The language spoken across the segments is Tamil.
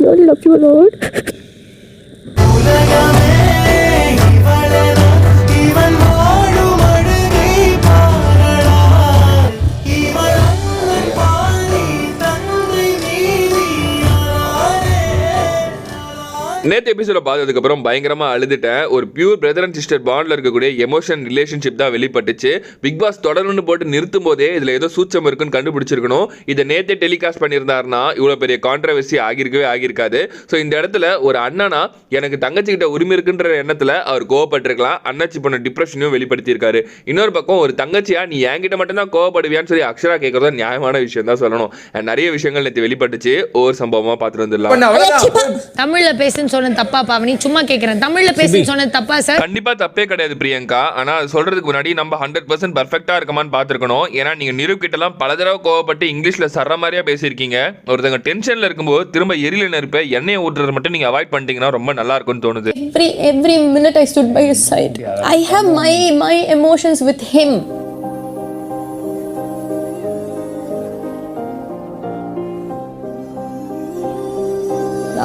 really love you, Lord. நேற்று எபிசோட பார்த்ததுக்கு அப்புறம் பயங்கரமா அழுதுட்டேன் ஒரு பியூர் பிரதர் அண்ட் சிஸ்டர் பாண்ட்ல இருக்கக்கூடிய எமோஷன் ரிலேஷன்ஷிப் தான் வெளிப்பட்டுச்சு. பிக் பாஸ் தொடர்ந்து போட்டு நிறுத்தும் போதே இதுல ஏதோ சூச்சம் இருக்குன்னு கண்டுபிடிச்சிருக்கணும். இதை நேத்தே டெலிகாஸ்ட் பண்ணியிருந்தாருன்னா இவ்வளவு பெரிய கான்ட்ரவர்சி ஆகியிருக்கவே ஆகியிருக்காது. ஸோ இந்த இடத்துல ஒரு அண்ணனா எனக்கு தங்கச்சி கிட்ட உரிமை இருக்குன்ற எண்ணத்துல அவர் கோவப்பட்டிருக்கலாம். அண்ணாச்சி பண்ண டிப்ரெஷனையும் வெளிப்படுத்தியிருக்காரு. இன்னொரு பக்கம் ஒரு தங்கச்சியா நீ என்கிட்ட மட்டும் தான் கோவப்படுவியான்னு சொல்லி அக்ஷரா கேட்கறது நியாயமான விஷயம் தான் சொல்லணும். And நிறைய விஷயங்கள் நேற்று வெளிப்பட்டுச்சு. ஒவ்வொரு சம்பவமா பார்த்துட்டு வந்துடலாம். தமிழ்ல பேசுன்னு சொன்ன தப்பா பாவனி சும்மா கேக்குறேன் தமிழ்ல பேசுன்னு சொன்னது தப்பா சார்? கண்டிப்பா தப்பே கிடையாது பிரியங்கா. ஆனா சொல்றதுக்கு முன்னாடி நம்ம ஹண்ட்ரட் பர்சன்ட் பர்ஃபெக்டா இருக்கமான்னு பாத்துருக்கணும் ஏன்னா நீங்க நிரூப் கிட்ட எல்லாம் பல தடவை கோவப்பட்டு இங்கிலீஷ்ல சர்ற மாதிரியா பேசியிருக்கீங்க. ஒருத்தங்க டென்ஷன்ல இருக்கும்போது திரும்ப எரியில நெருப்ப எண்ணெயை ஊற்றுறது மட்டும் நீங்க அவாய்ட் பண்ணிட்டீங்கன்னா ரொம்ப நல்லா இருக்கும்னு தோணுது. Every minute I stood by his side. I have my my emotions with him.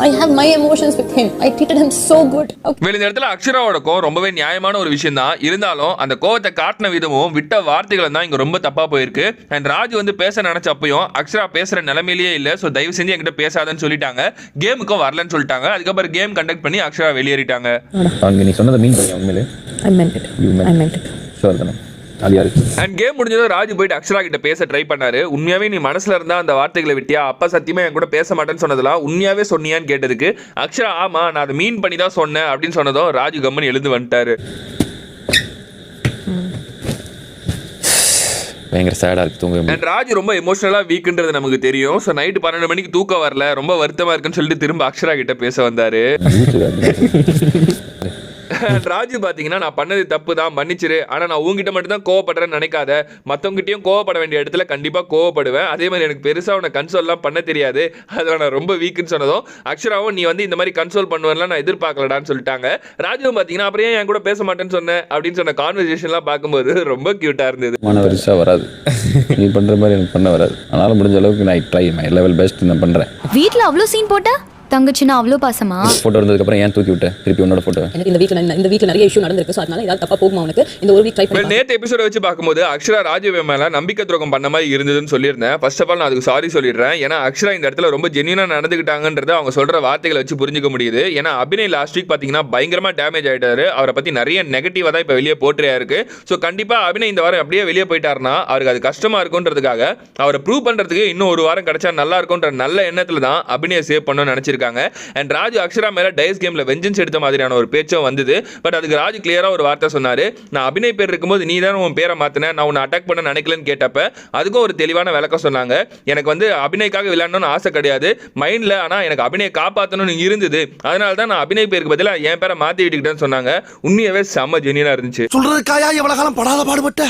I have my emotions with him. I treated him so good. Okay. வேற இந்த இடத்துல அக்ஷராவோட கோவம் ரொம்பவே நியாயமான ஒரு விஷயம் தான் இருந்தாலும் அந்த கோவத்தை காட்டின விதமும் விட்ட வார்த்தைகளும் தான் இங்க ரொம்ப தப்பா போயிருக்கு அண்ட் ராஜ் வந்து பேச நினைச்ச அப்பயும் அக்ஷரா பேசுற நிலைமையிலேயே இல்ல ஸோ தயவு செஞ்சு என்கிட்ட பேசாதன்னு சொல்லிட்டாங்க கேமுக்கும் வரலன்னு சொல்லிட்டாங்க அதுக்கப்புறம் கேம் கண்டக்ட் பண்ணி அக்ஷரா வெளியேறிட்டாங்க நீ சொன்னதை மீன் பண்ணியா உண்மையிலே I meant it. You meant- I meant it. Sure தானே அது யாரு அண்ட் கேம் முடிஞ்சதும் ராஜ் போயிட்டு அக்ஷரா கிட்ட பேச ட்ரை பண்ணாரு. உண்மையாவே நீ மனசுல இருந்தா அந்த வார்த்தைகளை விட்டியா? அப்பா சத்தியமா என் கூட பேச மாட்டேன்னு சொன்னதெல்லாம் உண்மையாவே சொன்னியான்னு கேட்டதுக்கு அக்ஷரா ஆமா நான் அதை மீன் பண்ணி தான் சொன்னேன் அப்படின்னு சொன்னதும் ராஜு கம்மன் எழுந்து வந்துட்டாரு. பயங்கர சேடாக இருக்கு தூங்கவே முடியல. அண்ட் ராஜ் ரொம்ப எமோஷனலா வீக்குன்றது நமக்கு தெரியும். ஸோ நைட்டு பன்னெண்டு மணிக்கு தூக்கம் வரல. ரொம்ப வருத்தமா இருக்குன்னு சொல்லிட்டு திரும்ப அக்ஷரா கிட்ட பேச வந்தாரு. ராஜு பாத்தீங்கன்னா நான் பண்ணது தப்பு தான் மன்னிச்சிரு. ஆனா நான் உங்ககிட்ட மட்டும் தான் கோவப்படுறேன்னு நினைக்காத. மத்தவங்ககிட்டயும் கோவப்பட வேண்டிய இடத்துல கண்டிப்பா கோவப்படுவேன். அதே மாதிரி எனக்கு பெருசா உன கன்சோல்லாம் பண்ண தெரியாது. அதில் நான் ரொம்ப வீக்குன்னு சொன்னதும் அக்ஷராவும் நீ வந்து இந்த மாதிரி கன்சோல் பண்ணுவேன்லாம் நான் எதிர்பார்க்கலடான்னு சொல்லிட்டாங்க. ராஜுவும் பாத்தீங்கன்னா அப்புறம் ஏன் என் கூட பேச மாட்டேன்னு சொன்னேன் அப்படின்னு சொன்ன கான்வர்சேஷன்லாம் பார்க்கும்போது ரொம்ப கியூட்டா இருந்தது. மன வரிசா வராது. நீ பண்ணுற மாதிரி எனக்கு பண்ண வராது. அதனால் முடிஞ்ச அளவுக்கு நான் ட்ரை மை லெவல் பெஸ்ட் நான் பண்ணுறேன் வீட்ல அவ்வளோ சீன் போட்டா? தங்கச்சின்னா அவ்வளோ பாசமா? ஃபோட்டோ இருந்ததுக்கப்புறம் ஏன் தூக்கி விட்டேன் திருப்பி உன்னோட ஃபோட்டோ எனக்கு இந்த வீட்டில் இந்த வீட்டில் நிறைய இஷ்யூ நடந்திருக்கு. ஸோ அதனால ஏதாவது தப்பா போகுமா உனக்கு? இந்த ஒரு வீக் ட்ரை பண்ணி நேத்து எபிசோட வச்சு பார்க்கும்போது அக்ஷரா ராஜீவ் மேல நம்பிக்கை துரோகம் பண்ண மாதிரி இருந்ததுன்னு சொல்லியிருந்தேன். ஃபர்ஸ்ட் ஆஃப் ஆல் நான் அதுக்கு சாரி சொல்லிடுறேன். ஏன்னா அக்ஷரா இந்த இடத்துல ரொம்ப ஜென்யூனா நடந்துக்கிட்டாங்கன்றத அவங்க சொல்ற வார்த்தைகளை வச்சு புரிஞ்சுக்க முடியுது. ஏன்னா அபிநய் லாஸ்ட் வீக் பாத்தீங்கன்னா பயங்கரமா டேமேஜ் ஆயிட்டாரு. அவரை பத்தி நிறைய நெகட்டிவா தான் இப்ப வெளியே போட்டுறியா இருக்கு ஸோ கண்டிப்பா அபிநய் இந்த வாரம் அப்படியே வெளியே போயிட்டாருன்னா அவருக்கு அது கஷ்டமா இருக்குன்றதுக்காக அவரை ப்ரூவ் பண்றதுக்கு இன்னும் ஒரு வாரம் கிடைச்சா நல்லா இருக்கும்ன்ற நல்ல எண்ணத்துல தான் அபிநய சேவ் பண்ணணும்னு நினைச்சிருக்காங்க அண்ட் ராஜு அக்ஷரா மேல டைஸ் கேம்ல வெஞ்சன்ஸ் எடுத்த மாதிரியான ஒரு பேச்சும் வந்தது. பட் அதுக்கு ராஜு கிளியரா ஒரு வார்த்தை சொன்னாரு. நான் அபிநய் பேர் இருக்கும்போது நீ தான் உன் பேரை மாத்தின நான் உன்னை அட்டாக் பண்ண நினைக்கலன்னு கேட்டப்ப அதுக்கும் ஒரு தெளிவான விளக்கம் சொன்னாங்க. எனக்கு வந்து அபிநய்க்காக விளையாடணும்னு ஆசை கிடையாது. மைண்ட்ல ஆனா எனக்கு அபிநய காப்பாற்றணும்னு இருந்தது. அதனால தான் நான் அபிநய் பேருக்கு பதிலாக என் பேரை மாத்தி விட்டுக்கிட்டேன்னு சொன்னாங்க. உண்மையாவே செம்ம ஜெனியனா இருந்துச்சு. சொல்றதுக்காயா எவ்வளவு காலம் படாத பாடுபட்ட?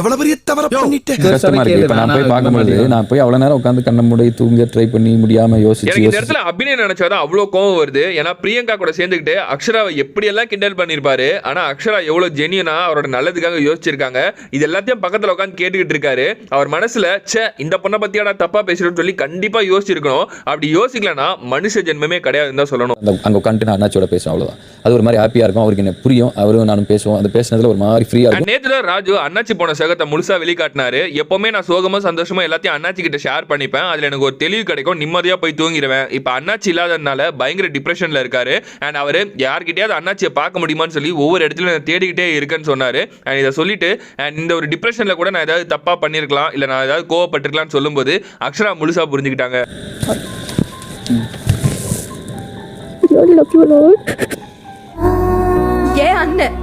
எவ்வளவு பெரிய தவற பண்ணிட்டேன் கஷ்டமா இருக்கு. இப்போ நான் போய் பார்க்கும்போது நான் போய் அவ்வளோ நேரம் உட்காந்து கண்ண மூடி தூங்க ட்ரை பண்ணி முடியாம யோசிச்சு இந்த இடத்துல அபிநய் நினைச்சாதான் அவ்வளோ கோவம் வருது. ஏன்னா பிரியங்கா கூட சேர்ந்துக்கிட்டு அக்ஷராவை எப்படியெல்லாம் கிண்டல் பண்ணியிருப்பாரு ஆனா அக்ஷரா எவ்வளவு ஜெனியனா அவரோட நல்லதுக்காக யோசிச்சிருக்காங்க. இது எல்லாத்தையும் பக்கத்துல உட்காந்து கேட்டுக்கிட்டு இருக்காரு. அவர் மனசுல ச்சே இந்த பொண்ணை பத்தியாடா தப்பா பேசுறேன்னு சொல்லி கண்டிப்பா யோசிச்சிருக்கணும். அப்படி யோசிக்கலனா மனுஷ ஜென்மமே கிடையாதுன்னு தான் சொல்லணும். அங்கே உட்காந்துட்டு நான் அண்ணாச்சியோட பேசுவேன் அவ்வளோதான் அது ஒரு மாதிரி ஹாப்பியாக இருக்கும். அவருக்கு என்ன புரியும். அவரும் நானும் பேசுவோம். அந்த பேசுனதுல ஒரு மாதிரி ஃப்ரீயாக இருக்கும். நேத்துல ராஜு அண்ணாச்சி போன சகத்தை முழுசா வெளிக்காட்டினாரு. எப்பவுமே நான் சோகமா சந்தோஷமா எல்லாத்தையும் அண்ணாச்சி கிட்ட ஷேர் பண்ணிப்பேன். அதுல எனக்கு ஒரு தெளிவு கிடைக்கும். நிம்மதியா போய் தூங்கிடுவேன் இப்ப அண்ணாச்சி இல்லாததுனால பயங்கர டிப்ரெஷன்ல இருக்காரு. அண்ட் அவரு யார்கிட்டயாவது அண்ணாச்சியை பார்க்க முடியுமான்னு சொல்லி ஒவ்வொரு இடத்துலயும் நான் தேடிக்கிட்டே இருக்கேன்னு சொன்னாரு. அண்ட் இதை சொல்லிட்டு அண்ட் இந்த ஒரு டிப்ரெஷன்ல கூட நான் ஏதாவது தப்பா பண்ணிருக்கலாம் இல்ல நான் ஏதாவது கோவப்பட்டிருக்கலாம்னு சொல்லும்போது அக்ஷரா முழுசா புரிஞ்சுக்கிட்டாங்க. ஏன் அண்ணன்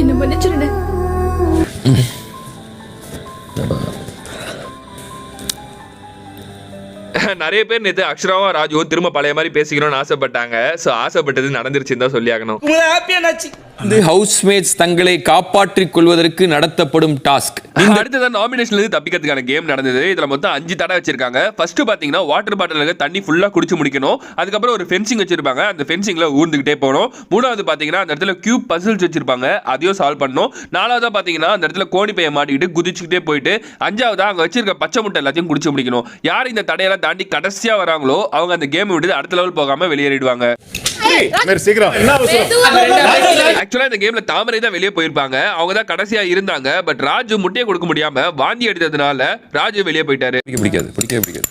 என்ன மன்னிச்சிருங்க. நிறைய பேர் நேற்று அக்ஷராவும் ராஜுவும் திரும்ப பழைய மாதிரி பேசிக்கணும்னு ஆசைப்பட்டாங்க. ஸோ ஆசைப்பட்டது நடந்துருச்சுன்னு தான் சொல்லி ஆகணும் இந்த ஹவுஸ்மேட்ஸ் தங்களை காப்பாற்றிக் கொள்வதற்கு நடத்தப்படும் டாஸ்க் அடுத்ததான் நாமினேஷன்ல இருந்து தப்பிக்கிறதுக்கான கேம் நடந்தது இதுல மொத்தம் அஞ்சு தடை வச்சிருக்காங்க ஃபர்ஸ்ட் பாத்தீங்கன்னா வாட்டர் பாட்டிலுக்கு தண்ணி ஃபுல்லா குடிச்சு முடிக்கணும் அதுக்கப்புறம் ஒரு ஃபென்சிங் வச்சிருப்பாங்க அந்த ஃபென்சிங்ல ஊர்ந்துகிட்டே போகணும் மூணாவது பாத்தீங்கன்னா அந்த இடத்துல கியூப் பசில்ஸ் வச்சிருப்பாங்க அதையும் சால்வ் பண்ணணும் நாலாவதா பாத்தீங்கன்னா அந்த இடத்துல கோணி பைய மாட்டிக்கிட்டு குதிச்சுக்கிட்டே போயிட்டு அஞ்சாவதா அங்க வச்சிருக்க பச்சை முட்டை எல்லாத்தையும் குடிச்சு முடிக்கணும் யார் இந்த தடையெல்லாம் தாண்டி கடைசியா வராங்களோ அவங்க அந்த கேம் விட்டு அடுத்த லெவல் போகாம வெளியேறிடுவாங்க ஆக்சுவலா இந்த கேம்ல தாமரை தான் வெளியே போயிருப்பாங்க. அவங்க தான் கடைசியா இருந்தாங்க. பட் ராஜு முட்டையை கொடுக்க முடியாம வாந்தி எடுத்ததுனால ராஜு வெளியே போயிட்டாரு. பிடிக்க பிடிக்காது பிடிக்கவே பிடிக்காது.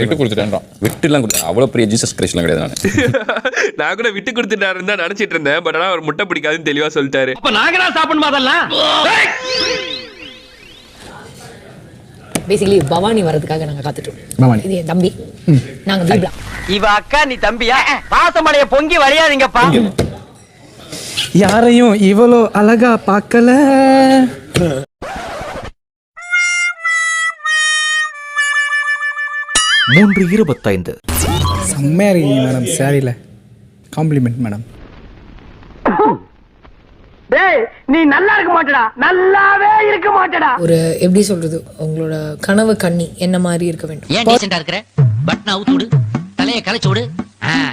விட்டு கொடுத்துட்டேன் விட்டுலாம் கொடுத்தேன் அவ்வளோ பெரிய ஜீசஸ் கிரைஸ்ட்லாம் கிடையாது நான். நான் கூட விட்டு கொடுத்துட்டாருன்னு தான் நினைச்சிட்டு இருந்தேன். பட் அவர் முட்டை பிடிக்காதுன்னு தெளிவா சொல்லிட்டாரு. பேசிக்கலி பவானி வரதுக்காக நாங்க காத்துட்டு. இது என் தம்பி. நாங்க பீப்ளா இவ அக்கா நீ தம்பியா? பாசமடைய பொங்கி வழியாதீங்கப்பா. யாரையும் இவ்வளோ அழகா பார்க்கல? மூன்று இருபத்தைந்து. செம்மையா இருக்கீங்க மேடம் சாரியில். காம்ப்ளிமெண்ட் மேடம் டேய் நீ நல்லா இருக்க மாட்டடா. நல்லாவே இருக்க மாட்டடா. ஒரு எப்படி சொல்றது உங்களோட கனவு கண்ணி என்ன மாதிரி இருக்க வேண்டும்? ஏன் டீசெண்டா இருக்கிற? பட்டன் அவுத்து விடு. தலைய கலைச்சு விடு.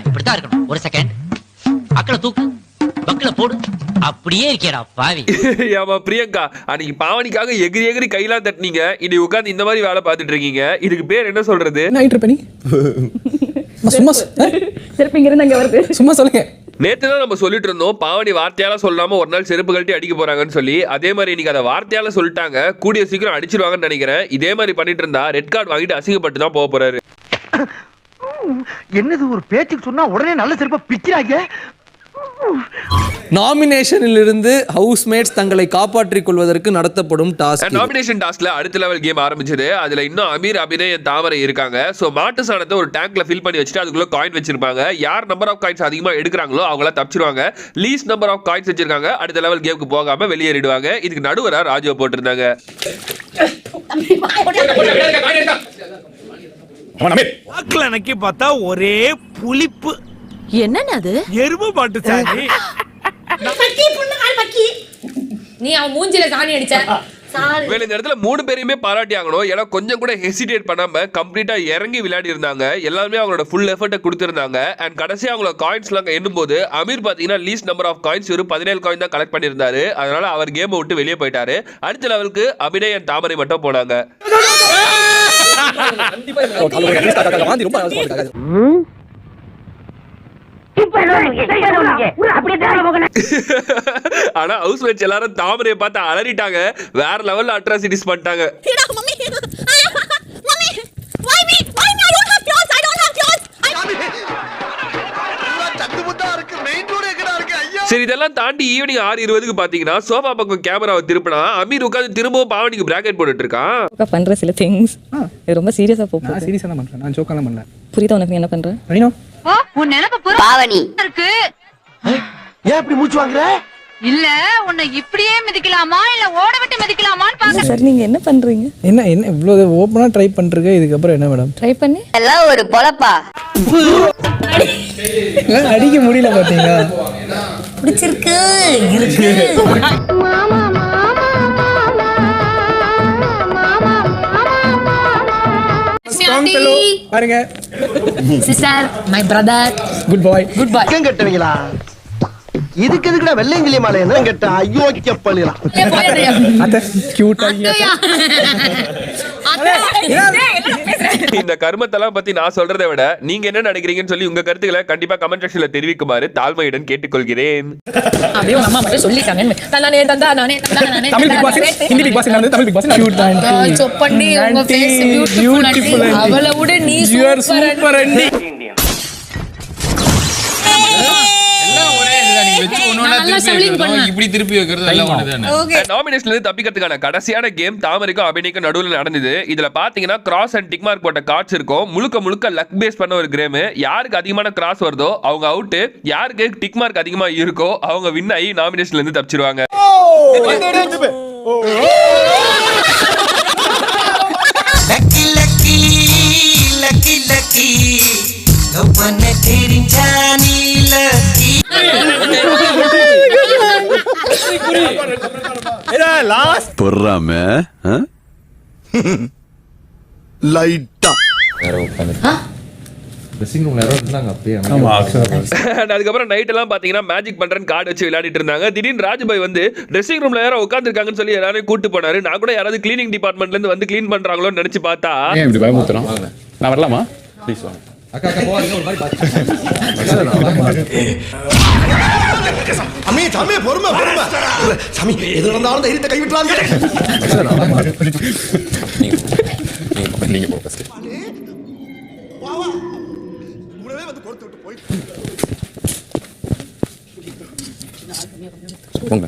இப்படித்தான் இருக்கணும். ஒரு செகண்ட் அக்கல தூக்கு. பக்கல போடு. அப்படியே இருக்கேடா பாவி. ஆமா பிரியங்கா அன்னைக்கு பாவனிக்காக எகிரி எகிரி கையெல்லாம் தட்டினீங்க. இனி உட்கார்ந்து இந்த மாதிரி வேலை பார்த்துட்டு இருக்கீங்க. இதுக்கு பேர் என்ன சொல்றது? என்ன ஆயிட்டு இருப்ப நீ? சும்மா சொல்லுங்க. நேத்து தான் நம்ம சொல்லிட்டு இருந்தோம் பாவனி வார்த்தையால சொல்லாம ஒரு நாள் செருப்பு கழட்டி அடிக்க போறாங்கன்னு சொல்லி. அதே மாதிரி இன்னைக்கு அதை வார்த்தையால சொல்லிட்டாங்க. கூடிய சீக்கிரம் அடிச்சிருவாங்கன்னு நினைக்கிறேன். இதே மாதிரி பண்ணிட்டு இருந்தா ரெட் கார்டு வாங்கிட்டு அசிங்கப்பட்டு தான் போக போறாரு. என்னது ஒரு பேச்சுக்கு சொன்னா உடனே நல்ல சிறப்பா பிக்கிறாங்க நாமினேஷனில் இருந்து ஹவுஸ்மேட்ஸ் தங்களை காப்பாற்றிக் கொள்வதற்கு நடத்தப்படும் டாஸ்க் நாமினேஷன் டாஸ்க்ல அடுத்த லெவல் கேம் ஆரம்பிச்சது. அதுல இன்னும் அமீர் அபிநய் என் தாமரை இருக்காங்க. சோ மாட்டு சாணத்தை ஒரு டேங்க்ல ஃபில் பண்ணி வச்சுட்டு அதுக்குள்ள காயின் வச்சிருப்பாங்க. யார் நம்பர் ஆஃப் காயின்ஸ் அதிகமா எடுக்கிறாங்களோ அவங்கள தப்பிச்சிருவாங்க. லீஸ்ட் நம்பர் ஆஃப் காயின்ஸ் வச்சிருக்காங்க. அடுத்த லெவல் கேமுக்கு போகாம வெளியேறிடுவாங்க. இதுக்கு நடுவரா ராஜுவை போட்டிருந்தாங்க. வாக்குல நக்கி பார்த்தா ஒரே புளிப்பு. என்னன்னு அது? எருமை மாட்டு சாணி நீ அவன் மூஞ்சில சாணி அடிச்ச. வேற இந்த இடத்துல மூணு பேரையுமே பாராட்டி ஆகணும். ஏன்னா கொஞ்சம் கூட ஹெசிடேட் பண்ணாம கம்ப்ளீட்டா இறங்கி விளையாடி இருந்தாங்க. எல்லாருமே அவங்களோட ஃபுல் எஃபர்ட்டை கொடுத்திருந்தாங்க. அண்ட் கடைசியா அவங்களோட காயின்ஸ் எல்லாம் எண்ணும் போது அமீர் பாத்தீங்கன்னா லீஸ்ட் நம்பர் ஆஃப் காயின்ஸ் ஒரு பதினேழு காயின் தான் கலெக்ட் பண்ணியிருந்தாரு. அதனால அவர் கேமை விட்டு வெளியே போயிட்டாரு. அடுத்த லெவலுக்கு அபிநய் and தாமரை மட்டும் போனாங்க. ஆனா ஹவுஸ் மேட்ச் எல்லாரும் தாமரையை பார்த்து அலறிட்டாங்க. வேற லெவல்ல அட்ராசிட்டிஸ் பண்ணிட்டாங்க. சரி இதெல்லாம் தாண்டி ஈவினிங் ஆறு இருபதுக்கு பாத்தீங்கன்னா சோஃபா பக்கம் கேமராவை திருப்பினா அமீர் உட்காந்து திரும்பவும் பாவனிக்கு பிராக்கெட் போட்டுட்டு இருக்கான் பண்ற சில திங்ஸ் ரொம்ப சீரியஸா போ நான் சீரியஸாக தான் பண்ணுறேன் நான் ஜோக்கெல்லாம் பண்ணல. புரியுதா உனக்கு என்ன பண்ற? ரீனோ? உன் நினைப்பு பாவனி. இருக்கு. ஏன் இப்படி மூச்சு வாங்குற? இல்ல உன்னை இப்படியே மிதிக்கலாமா? இல்ல ஓட விட்டு மிதிக்கலாமான்னு பாக்க சார் நீங்க என்ன பண்றீங்க? என்ன என்ன இவ்வளோ ஓப்பனாக ட்ரை பண்ணிருக்க இதுக்கப்புறம் என்ன மேடம் ட்ரை பண்ணி. எல்லாம் ஒரு பொழப்பா. அடிக்க முடியல பார்த்தீங்களா பிடிச்சிருக்கு. இருக்கு. பாருங்க. Sister my brother good boy good boy கெட்டவங்களா? இதுக்கு எதுக்குடா வெள்ளையங்கிலி மாலை என்ன கேட்ட? ஐயோ பள்ளிலாம் அத்தை கியூட்டாக இந்த கர்மத்தெல்லாம் பத்தி நான் சொல்றதை விட நீங்க என்ன நினைக்கிறீங்கன்னு சொல்லி உங்க கருத்துக்களை கண்டிப்பா கமெண்ட் செக்ஷன்ல தெரிவிக்குமாறு தாழ்மையுடன் கேட்டுக்கொள்கிறேன். அப்படியே அம்மா மட்டும் சொல்லிட்டாங்க தந்தானே தந்தா நானே தந்தா நானே Tamil Bigg Boss Hindi Bigg Boss நடந்தது Tamil Bigg Boss. Cute aunty சொப்பண்டி உங்க ஃபேஸ் பியூட்டிஃபுல் அவளை விட நீ சூப்பர் இப்படி திருப்பி வைக்கிறது எல்லாம் ஒண்ணுதானே? நாமினேஷன்ல இருந்து தப்பிக்கிறதுக்கான கடைசியான கேம் தாமரைக்கும் அபிநய்க்கும் நடுவில் நடந்தது. இதுல பாத்தீங்கன்னா கிராஸ் அண்ட் டிக் மார்க் போட்ட கார்ட்ஸ் இருக்கும். முழுக்க முழுக்க லக் பேஸ் பண்ண ஒரு கேம் யாருக்கு அதிகமான கிராஸ் வருதோ அவங்க அவுட் யாருக்கு டிக் மார்க் அதிகமா இருக்கோ அவங்க வின் ஆகி நாமினேஷன்ல இருந்து தப்பிச்சிருவாங்க. Lucky lucky lucky lucky love பண்ண தெரிஞ்சா நீ லக்கி லாஸ்ட் பொறாம லைட்டா. அதுக்கப்புறம் நைட் எல்லாம் பாத்தீங்கன்னா மேஜிக் பண்றேன்னு கார்டு வச்சு விளையாடிட்டு இருந்தாங்க. திடீர்னு ராஜுபாய் வந்து ட்ரெஸ்ஸிங் ரூம்ல யாரோ உட்காந்துருக்காங்கன்னு சொல்லி எல்லாரையும் கூட்டு போனாரு. நான் கூட யாராவது கிளீனிங் டிபார்ட்மெண்ட்ல இருந்து வந்து க்ளீன் பண்றாங்களோன்னு நினைச்சு பார்த்தா நான் வரலாமா? ப்ளீஸ் வாங்க. அக்கா அக்கா போவாதீங்க ஒரு மாதிரி சாமி சாமி பொறுமை பொறுமை சாமி எது நடந்தாலும் தைரியத்தை கைவிட்டுறாங்க நீங்க போ ஃபர்ஸ்ட் கூடவே வந்து கொடுத்து விட்டு போய் போங்க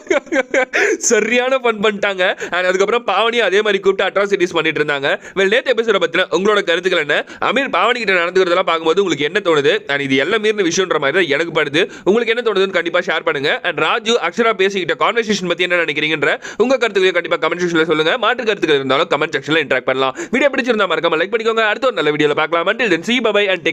சரியான ஃபன் பண்ணிட்டாங்க. அண்ட் அதுக்கப்புறம் பாவனியும் அதே மாதிரி கூப்பிட்டு அட்ராசிட்டிஸ் பண்ணிட்டு இருந்தாங்க. வெல் நேற்று எபிசோட பற்றின உங்களோட கருத்துக்கள் என்ன? அமீர் பாவனி கிட்ட நடந்துக்கிறதெல்லாம் பார்க்கும்போது உங்களுக்கு என்ன தோணுது? அண்ட் இது எல்லாம் மீறின விஷயம்ன்ற மாதிரி தான் எனக்கு படுது. உங்களுக்கு என்ன தோணுதுன்னு கண்டிப்பாக ஷேர் பண்ணுங்க. அண்ட் ராஜு அக்ஷரா பேசிக்கிட்ட கான்வர்சேஷன் பற்றி என்ன நினைக்கிறீங்கன்ற உங்க கருத்துக்களை கண்டிப்பாக கமெண்ட் செக்ஷனில் சொல்லுங்க. மாற்று கருத்துக்கள் இருந்தாலும் கமெண்ட் செக்ஷனில் இன்ட்ராக்ட் பண்ணலாம். வீடியோ பிடிச்சிருந்தா மறக்காம லைக் பண்ணிக்கோங்க. அடுத்த ஒரு நல்ல வீடியோவில் பார்க்கலாம். Until then see bye and and